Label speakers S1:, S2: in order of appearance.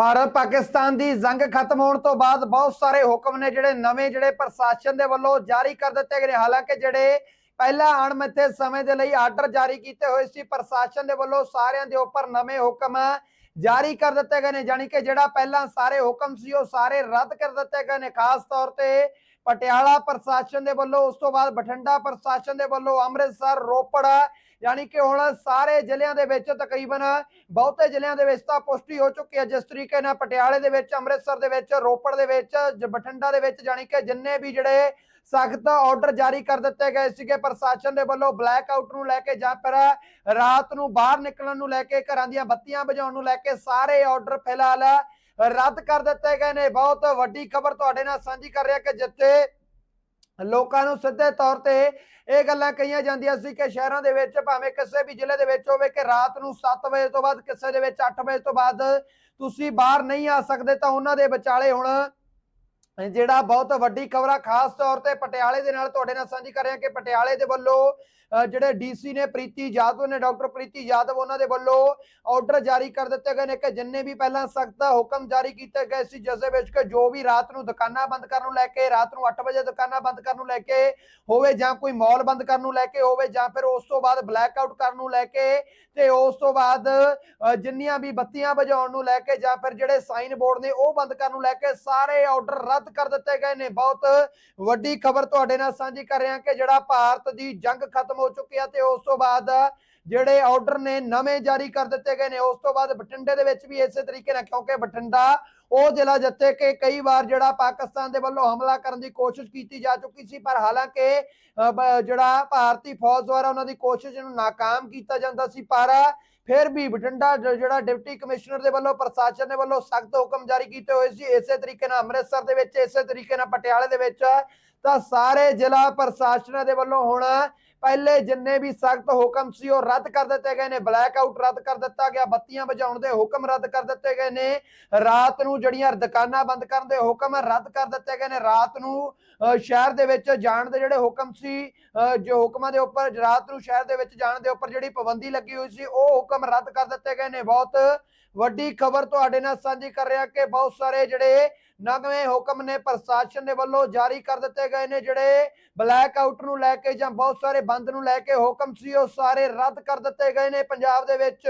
S1: ਭਾਰਤ ਪਾਕਿਸਤਾਨ ਦੀ ਜੰਗ ਖਤਮ ਹੋਣ ਤੋਂ ਬਾਅਦ ਬਹੁਤ ਸਾਰੇ ਹੁਕਮ ਨੇ ਜਿਹੜੇ ਨਵੇਂ ਜਿਹੜੇ ਪ੍ਰਸ਼ਾਸਨ ਦੇ ਵੱਲੋਂ ਜਾਰੀ ਕਰ ਦਿੱਤੇ ਗਏ ਨੇ। ਹਾਲਾਂਕਿ ਜਿਹੜੇ ਪਹਿਲਾਂ ਅਣਮਿੱਥੇ ਸਮੇਂ ਦੇ ਲਈ ਆਰਡਰ ਜਾਰੀ ਕੀਤੇ ਹੋਏ ਸੀ, ਪ੍ਰਸ਼ਾਸਨ ਦੇ ਵੱਲੋਂ ਸਾਰਿਆਂ ਦੇ ਉੱਪਰ ਨਵੇਂ ਹੁਕਮ ਜਾਰੀ ਕਰ ਦਿੱਤੇ ਗਏ ਨੇ, ਜਾਣੀ ਕਿ ਜਿਹੜਾ ਪਹਿਲਾਂ ਸਾਰੇ ਹੁਕਮ ਸੀ, ਉਹ ਸਾਰੇ ਰੱਦ ਕਰ ਦਿੱਤੇ ਗਏ ਨੇ। ਖਾਸ ਤੌਰ ਤੇ ਪਟਿਆਲਾ ਪ੍ਰਸ਼ਾਸਨ ਦੇ ਵੱਲੋਂ, ਉਸ ਤੋਂ ਬਾਅਦ ਬਠਿੰਡਾ ਪ੍ਰਸ਼ਾਸਨ ਦੇ ਵੱਲੋਂ, ਅੰਮ੍ਰਿਤਸਰ, ਰੋਪੜ ਯਾਨੀ ਕਿ ਹੁਣ ਸਾਰੇ ਜ਼ਿਲ੍ਹਿਆਂ ਦੇ ਵਿੱਚ ਤਕਰੀਬਨ ਬਹੁਤੇ ਜ਼ਿਲ੍ਹਿਆਂ ਦੇ ਵਿੱਚ ਤਾਂ ਪੁਸ਼ਟੀ ਹੋ ਚੁੱਕੀ ਹੈ। ਜਿਸ ਤਰੀਕੇ ਨਾਲ ਪਟਿਆਲੇ ਦੇ ਵਿੱਚ, ਅੰਮ੍ਰਿਤਸਰ ਦੇ ਵਿੱਚ, ਰੋਪੜ ਦੇ ਵਿੱਚ, ਜ- ਬਠਿੰਡਾ ਦੇ ਵਿੱਚ, ਜਾਣੀ ਕਿ ਜਿੰਨੇ ਵੀ ਜਿਹੜੇ ਸਖਤ ਆਰਡਰ ਜਾਰੀ ਕਰ ਦਿੱਤੇ ਗਏ ਸੀਗੇ। ਪ੍ਰਸ਼ਾਸਨ ਦੇ ਵੱਲੋਂ ਬਲੈਕ ਆਊਟ ਨੂੰ ਲੈ ਕੇ ਜਾਂ ਫਿਰ ਰਾਤ ਨੂੰ ਬਾਹਰ ਨਿਕਲਣ ਨੂੰ ਲੈ ਕੇ, ਘਰਾਂ ਦੀਆਂ ਬੱਤੀਆਂ ਬੁਝਾਉਣ ਨੂੰ ਲੈ ਕੇ ਸਾਰੇ ਆਰਡਰ ਫਿਲਹਾਲ ਰੱਦ ਕਰ ਦਿੱਤੇ ਗਏ ਨੇ। ਬਹੁਤ ਵੱਡੀ ਖਬਰ ਤੁਹਾਡੇ ਨਾਲ ਸਾਂਝੀ ਕਰ ਰਿਹਾ ਕਿ ਜਿੱਥੇ ਲੋਕਾਂ ਨੂੰ ਸਿੱਧੇ ਤੌਰ ਤੇ ਇਹ ਗੱਲਾਂ ਕਹੀਆਂ ਜਾਂਦੀਆਂ ਸੀ ਕਿ ਸ਼ਹਿਰਾਂ ਦੇ ਵਿੱਚ, ਭਾਵੇਂ ਕਿਸੇ ਵੀ ਜ਼ਿਲ੍ਹੇ ਦੇ ਵਿੱਚ ਹੋਵੇ ਕਿ ਰਾਤ ਨੂੰ 7 ਵਜੇ ਤੋਂ ਬਾਅਦ, ਕਿਸੇ ਦੇ ਵਿੱਚ 8 ਵਜੇ ਤੋਂ ਬਾਅਦ ਤੁਸੀਂ ਬਾਹਰ ਨਹੀਂ ਆ ਸਕਦੇ ਤਾਂ ਉਹਨਾਂ ਦੇ ਵਿਚਾਲੇ ਹੁਣ ਜਿਹੜਾ ਬਹੁਤ ਵੱਡੀ ਖਬਰ ਆ ਖਾਸ ਤੌਰ ਤੇ ਪਟਿਆਲੇ ਦੇ ਨਾਲ ਤੁਹਾਡੇ ਨਾਲ ਸਾਂਝੀ ਕਰ ਰਿਹਾ ਕਿ ਪਟਿਆਲੇ ਦੇ ਵੱਲੋਂ ਅ, ਜਿਹੜੇ ਡੀਸੀ ਨੇ ਪ੍ਰੀਤੀ ਯਾਦਵ ਨੇ ਡਾਕਟਰ ਪ੍ਰੀਤੀ ਯਾਦਵ ਉਹਨਾਂ ਦੇ ਵੱਲੋਂ ਆਰਡਰ ਜਾਰੀ ਕਰ ਦਿੱਤੇ ਗਏ ਨੇ ਕਿ ਜਿੰਨੇ ਵੀ ਪਹਿਲਾਂ ਸਖਤ ਹੁਕਮ ਜਾਰੀ ਕੀਤੇ ਗਏ ਸੀ ਜਿਸ ਦੇ ਵਿੱਚ ਕਿ ਜੋ ਵੀ ਰਾਤ ਨੂੰ ਦੁਕਾਨਾਂ ਬੰਦ ਕਰਨ ਨੂੰ ਲੈ ਕੇ ਰਾਤ ਨੂੰ 8 ਵਜੇ ਦੁਕਾਨਾਂ ਬੰਦ ਕਰਨ ਨੂੰ ਲੈ ਕੇ ਹੋਵੇ ਜਾਂ ਕੋਈ ਮਾਲ ਬੰਦ ਕਰਨ ਨੂੰ ਲੈ ਕੇ ਹੋਵੇ ਜਾਂ ਫਿਰ ਉਸ ਤੋਂ ਬਾਅਦ ਬਲੈਕ ਆਊਟ ਕਰਨ ਨੂੰ ਲੈ ਕੇ ਤੇ ਉਸ ਤੋਂ ਬਾਅਦ ਜਿੰਨੀਆਂ ਵੀ ਬੱਤੀਆਂ ਵਜਾਉਣ ਨੂੰ ਲੈ ਕੇ ਜਾਂ ਫਿਰ ਜਿਹੜੇ ਸਾਈਨ ਬੋਰਡ ਨੇ ਉਹ ਬੰਦ ਕਰਨ ਨੂੰ ਲੈ ਕੇ ਸਾਰੇ ਆਰਡਰ ਰੱਦ ਕਰ ਦਿੱਤੇ ਗਏ ਨੇ। ਬਹੁਤ ਵੱਡੀ ਖਬਰ ਤੁਹਾਡੇ ਨਾਲ ਸਾਂਝੀ ਕਰ ਰਹੇ ਕਿ ਜਿਹੜਾ ਭਾਰਤ ਦੀ ਜੰਗ ਖਤਮ ਹੋ ਚੁੱਕੀ ਹੈ ਤੇ ਉਸ ਤੋਂ ਬਾਅਦ ਜਿਹੜੇ ਆਰਡਰ ਨੇ ਨਵੇਂ ਜਾਰੀ ਕਰ ਦਿੱਤੇ ਗਏ ਨੇ। ਉਸ ਤੋਂ ਬਾਅਦ ਬਠਿੰਡੇ ਦੇ ਵਿੱਚ ਵੀ ਇਸੇ ਤਰੀਕੇ ਨਾਲ, ਕਿਉਂਕਿ ਬਠਿੰਡਾ ਉਹ ਜ਼ਿਲ੍ਹਾ ਜਿੱਥੇ ਕਿ ਕਈ ਵਾਰ ਜਿਹੜਾ ਪਾਕਿਸਤਾਨ ਦੇ ਵੱਲੋਂ ਹਮਲਾ ਕਰਨ ਦੀ ਕੋਸ਼ਿਸ਼ ਕੀਤੀ ਜਾ ਚੁੱਕੀ ਸੀ, ਪਰ ਹਾਲਾਂਕਿ ਜਿਹੜਾ ਭਾਰਤੀ ਫੌਜ ਦੁਆਰਾ ਉਹਨਾਂ ਦੀ ਕੋਸ਼ਿਸ਼ ਨੂੰ ਨਾਕਾਮ ਕੀਤਾ ਜਾਂਦਾ ਸੀ, ਪਰ ਫਿਰ ਵੀ ਬਠਿੰਡਾ ਜਿਹੜਾ ਡਿਪਟੀ ਕਮਿਸ਼ਨਰ ਦੇ ਵੱਲੋਂ, ਪ੍ਰਸ਼ਾਸਨ ਦੇ ਵੱਲੋਂ ਸਖਤ ਹੁਕਮ ਜਾਰੀ ਕੀਤੇ ਹੋਏ ਸੀ। ਇਸੇ ਤਰੀਕੇ ਨਾਲ ਅੰਮ੍ਰਿਤਸਰ ਦੇ ਵਿੱਚ, ਇਸੇ ਤਰੀਕੇ ਨਾਲ ਪਟਿਆਲੇ ਦੇ ਵਿੱਚ ਤਾਂ ਸਾਰੇ ਜ਼ਿਲ੍ਹਾ ਪ੍ਰਸ਼ਾਸਨਾਂ ਦੇ ਵੱਲੋਂ ਹੁਣ ਪਹਿਲੇ ਜਿੰਨੇ ਵੀ ਸਖਤ ਹੁਕਮ ਸੀ ਉਹ ਰੱਦ ਕਰ ਦਿੱਤੇ ਗਏ ਨੇ। ਬਲੈਕ ਆਊਟ ਰੱਦ ਕਰ ਦਿੱਤਾ ਗਿਆ। ਬੱਤੀਆਂ ਬੁਝਾਉਣ ਦੇ ਹੁਕਮ ਰੱਦ ਕਰ ਦਿੱਤੇ ਗਏ ਨੇ। ਰਾਤ ਨੂੰ ਜਿਹੜੀਆਂ ਦੁਕਾਨਾਂ ਬੰਦ ਕਰਨ ਦੇ ਹੁਕਮ ਰੱਦ ਕਰ ਦਿੱਤੇ ਗਏ ਨੇ। ਰਾਤ ਨੂੰ ਅ, ਸ਼ਹਿਰ ਦੇ ਵਿੱਚ ਜਾਣ ਦੇ ਜਿਹੜੇ ਹੁਕਮ ਸੀ ਅ, ਜੋ ਹੁਕਮਾਂ ਦੇ ਉੱਪਰ ਰਾਤ ਨੂੰ ਸ਼ਹਿਰ ਦੇ ਵਿੱਚ ਜਾਣ ਦੇ ਉੱਪਰ ਜਿਹੜੀ ਪਾਬੰਦੀ ਲੱਗੀ ਹੋਈ ਸੀ ਉਹ ਹੁਕਮ ਰੱਦ ਕਰ ਦਿੱਤੇ ਗਏ ਨੇ। ਬਹੁਤ ਵੱਡੀ ਖਬਰ ਤੁਹਾਡੇ ਨਾਲ ਸਾਂਝੀ ਕਰ ਰਿਹਾ ਕਿ ਬਹੁਤ ਸਾਰੇ ਜਿਹੜੇ ਨਵੇਂ ਹੁਕਮ ਨੇ ਪ੍ਰਸ਼ਾਸਨ ਦੇ ਵੱਲੋਂ ਜਾਰੀ ਕਰ ਦਿੱਤੇ ਗਏ ਨੇ ਜਿਹੜੇ ਬਲੈਕ ਆਊਟ ਨੂੰ ਲੈ ਕੇ ਜਾਂ ਬਹੁਤ ਸਾਰੇ ਬੰਦ ਨੂੰ ਲੈ ਕੇ ਹੁਕਮ ਸੀ, ਉਹ ਸਾਰੇ ਰੱਦ ਕਰ ਦਿੱਤੇ ਗਏ ਨੇ ਪੰਜਾਬ ਦੇ ਵਿੱਚ।